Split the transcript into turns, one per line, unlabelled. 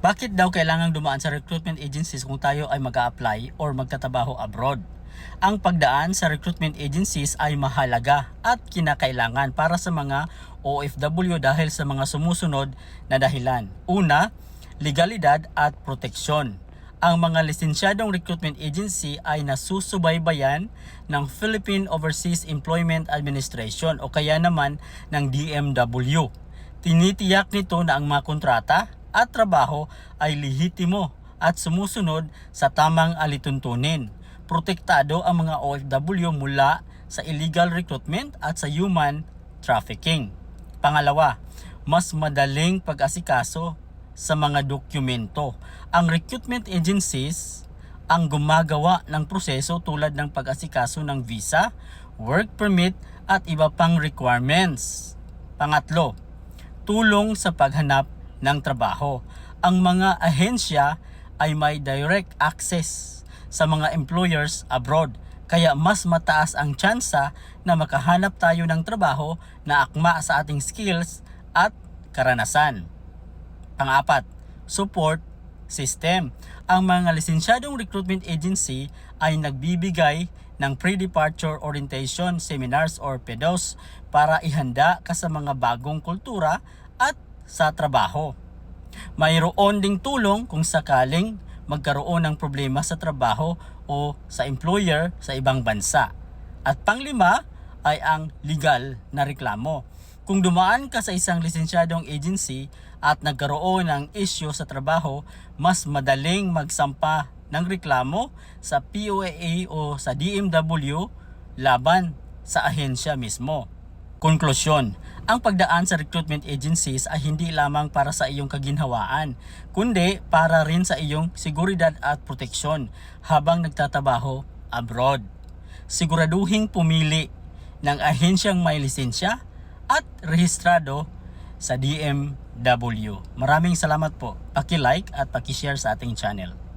Bakit daw kailangang dumaan sa recruitment agencies kung tayo ay mag apply or magtatrabaho abroad? Ang pagdaan sa recruitment agencies ay mahalaga at kinakailangan para sa mga OFW dahil sa mga sumusunod na dahilan. Una, legalidad at proteksyon. Ang mga lisensyadong recruitment agency ay nasusubaybayan ng Philippine Overseas Employment Administration o kaya naman ng DMW. Tinitiyak nito na ang mga kontrata at trabaho ay lehitimo at sumusunod sa tamang alituntunin. Protektado ang mga OFW mula sa illegal recruitment at sa human trafficking. Pangalawa, mas madaling pag-asikaso sa mga dokumento. Ang recruitment agencies ang gumagawa ng proseso tulad ng pag-asikaso ng visa, work permit at iba pang requirements. Pangatlo, tulong sa paghanap ng trabaho. Ang mga ahensya ay may direct access sa mga employers abroad kaya mas mataas ang tsansa na makahanap tayo ng trabaho na akma sa ating skills at karanasan. Pang-apat, support system. Ang mga lisensyadong recruitment agency ay nagbibigay ng pre-departure orientation seminars or PEDOS para ihanda ka sa mga bagong kultura at sa trabaho. Mayroon ding tulong kung sakaling magkaroon ng problema sa trabaho o sa employer sa ibang bansa. At panglima ay ang legal na reklamo. Kung dumaan ka sa isang lisensyadong agency at nagkaroon ng issue sa trabaho, mas madaling magsampa ng reklamo sa POAA o sa DMW laban sa ahensya mismo. Konklusyon, ang pagdaan sa recruitment agencies ay hindi lamang para sa iyong kaginhawaan, kundi para rin sa iyong seguridad at proteksyon habang nagtatabaho abroad. Siguraduhing pumili ng ahensyang may lisensya at rehistrado sa DMW. Maraming salamat po. Paki-like at paki-share sa ating channel.